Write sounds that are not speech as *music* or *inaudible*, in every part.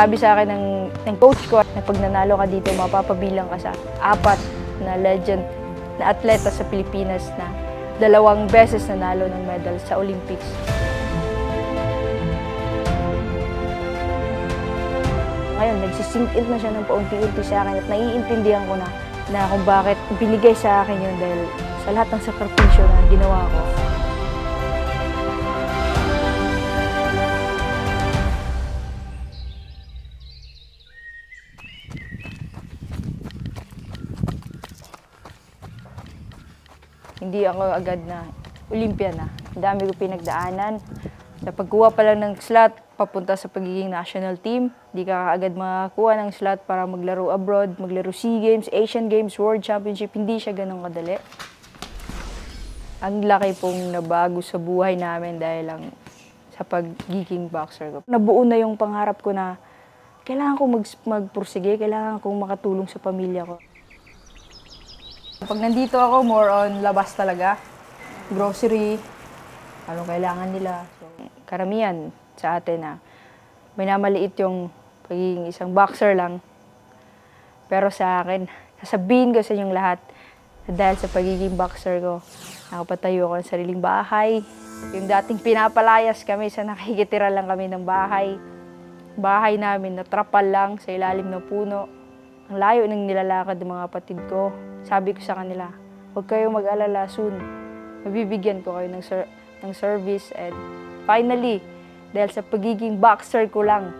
Sabi sa akin ng, ng coach ko na pag nanalo ka dito, mapapabilang ka sa apat na legend na atleta sa Pilipinas na dalawang beses nanalo ng medal sa Olympics. Ngayon, nagsisink in na siya ng paunti-unti sa akin at naiintindihan ko na na kung bakit binigay sa akin yun dahil sa lahat ng sakripisyo na ginawa ko. Hindi ako agad na Olympia na. Ang dami ko pinagdaanan. Sa pagkuha pa lang ng slot, papunta sa pagiging national team, di ka agad makakuha ng slot para maglaro abroad, maglaro SEA Games, Asian Games, World Championship. Hindi siya ganun kadali. Ang laki pong nabago sa buhay namin dahil lang sa pagiging boxer ko. Nabuo na yung pangarap ko na kailangan ko mag magpursige, kailangan kong makatulong sa pamilya ko. Pag nandito ako, more on labas talaga. Grocery, anong kailangan nila. So, karamihan sa atin na minamaliit yung pagiging isang boxer lang. Pero sa akin, sasabihin ko sa inyong lahat na dahil sa pagiging boxer ko, nakapatayo ako ng sariling bahay. Yung dating pinapalayas kami sa nakikitira lang kami ng bahay. Bahay namin na trapal lang sa ilalim ng puno. Ang layo ng nilalakad ng mga kapatid ko. Sabi ko sa kanila, huwag kayong mag-alala soon. Mabibigyan ko kayo ng, ser- ng service and finally, dahil sa pagiging boxer ko lang,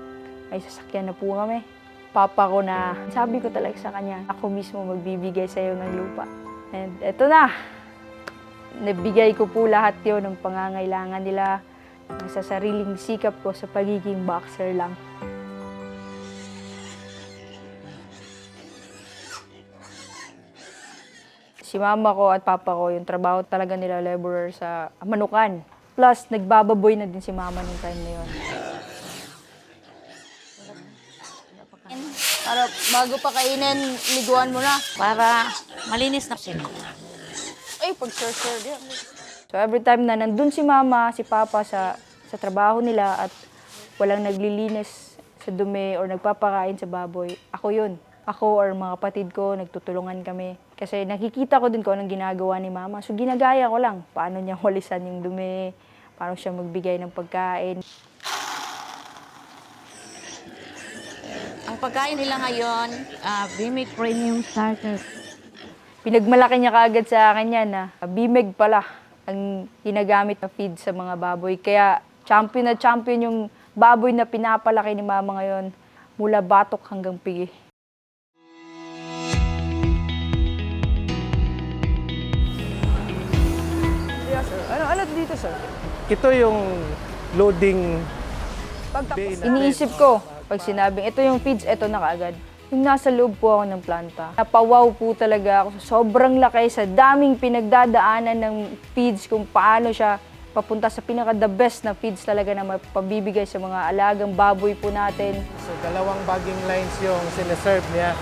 may sasakyan na po kami. Papa ko na, sabi ko talaga sa kanya, ako mismo magbibigay sa iyo ng lupa. And eto na, nabigay ko po lahat yon ng pangangailangan nila sa sariling sikap ko sa pagiging boxer lang. Si mama ko at papa ko, yung trabaho talaga nila laborer sa Manukan. Plus, nagbababoy na din si mama nung time na yun. Para bago pa kainin, liguan mo na. para malinis na sila. Ay, pag sir sir din. So every time na nandun si mama, si papa sa, sa trabaho nila at walang naglilinis sa dumi or nagpapakain sa baboy, ako yun. Ako or mga kapatid ko, nagtutulungan kami. Kasi nakikita ko din kung anong ginagawa ni mama. So ginagaya ko lang. Paano niya *laughs* walisan yung dumi, paano siya magbigay ng pagkain. Ang pagkain nila ngayon, uh, Bimig Premium Starter. Pinagmalaki niya kaagad sa akin yan na bimeg pala ang ginagamit na feed sa mga baboy. Kaya champion na champion yung baboy na pinapalaki ni mama ngayon mula batok hanggang pigi. Yeah, sir. Ano, ano dito, sir? Ito yung loading natin. iniisip ko, pag sinabing ito yung feeds, ito na kaagad. Yung nasa loob po ako ng planta. Napawaw po talaga ako. Sobrang laki sa daming pinagdadaanan ng feeds kung paano siya papunta sa pinaka the best na feeds talaga na mapabibigay sa mga alagang baboy po natin. So, dalawang bagging lines yung sinaserve niya.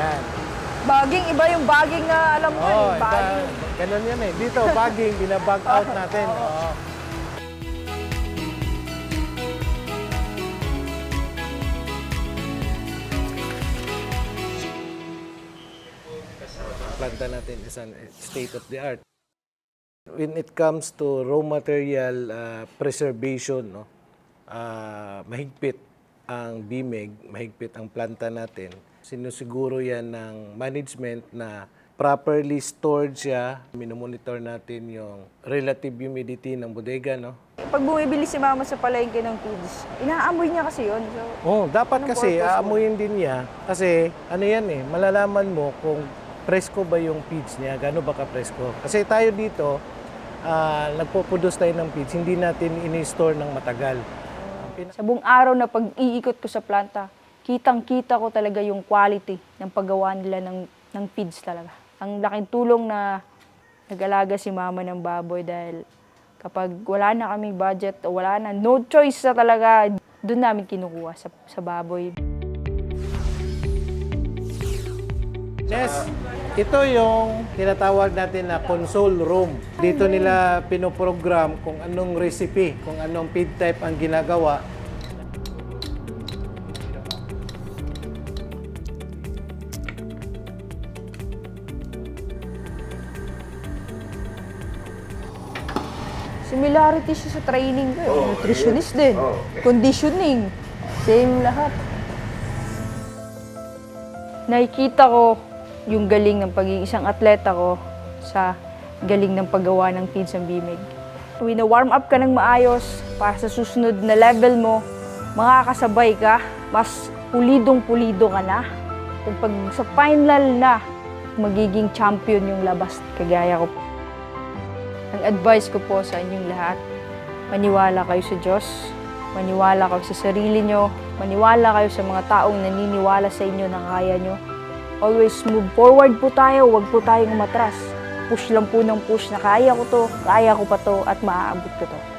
Yan. Baging, iba yung baging na alam mo, Oh, yung iba, baging. ganun yan eh. Dito, bagging, binabag *laughs* out natin. Oo. Planta natin is an state of the art. When it comes to raw material uh, preservation, no, ah, mahigpit ang BIMEG, mahigpit ang planta natin. Sinusiguro yan ng management na properly stored siya. Minomonitor natin yung relative humidity ng bodega, no? Pag bumibili si mama sa palengke ng feeds, inaamoy niya kasi yun. So, Oh, dapat Anong kasi purpose mo? din niya kasi ano yan eh, malalaman mo kung presko ba yung feeds niya, gaano ba ka-presko. Kasi tayo dito, ah, nagpo-produce tayo ng feeds, hindi natin ini-store ng matagal. Sa buong araw na pag-iikot ko sa planta, kitang-kita ko talaga yung quality ng paggawa nila ng, ng feeds talaga. Ang laking tulong na nag-alaga si mama ng baboy dahil kapag wala na kaming budget o wala na, no choice na talaga, doon namin kinukuha sa, sa baboy. Nes, ito yung tinatawag natin na console room. Dito nila pinoprogram kung anong recipe, kung anong feed type ang ginagawa. Similarity siya sa training ko. Eh. Oh, Nutritionist din. Oh, okay. Conditioning. Same lahat. Nakikita ko yung galing ng pagiging isang atleta ko sa galing ng paggawa ng feeds ng bimig. Wina-warm up ka ng maayos para sa susunod na level mo, makakasabay ka, mas pulidong-pulido ka na. Kung pag sa final na, magiging champion yung labas kagaya ko. Ang advice ko po sa inyong lahat, maniwala kayo sa Diyos, maniwala kayo sa sarili nyo, maniwala kayo sa mga taong naniniwala sa inyo na kaya nyo. Always move forward po tayo, huwag po tayong matras. Push lang po ng push na kaya ko to, kaya ko pa to, at maaabot ko to.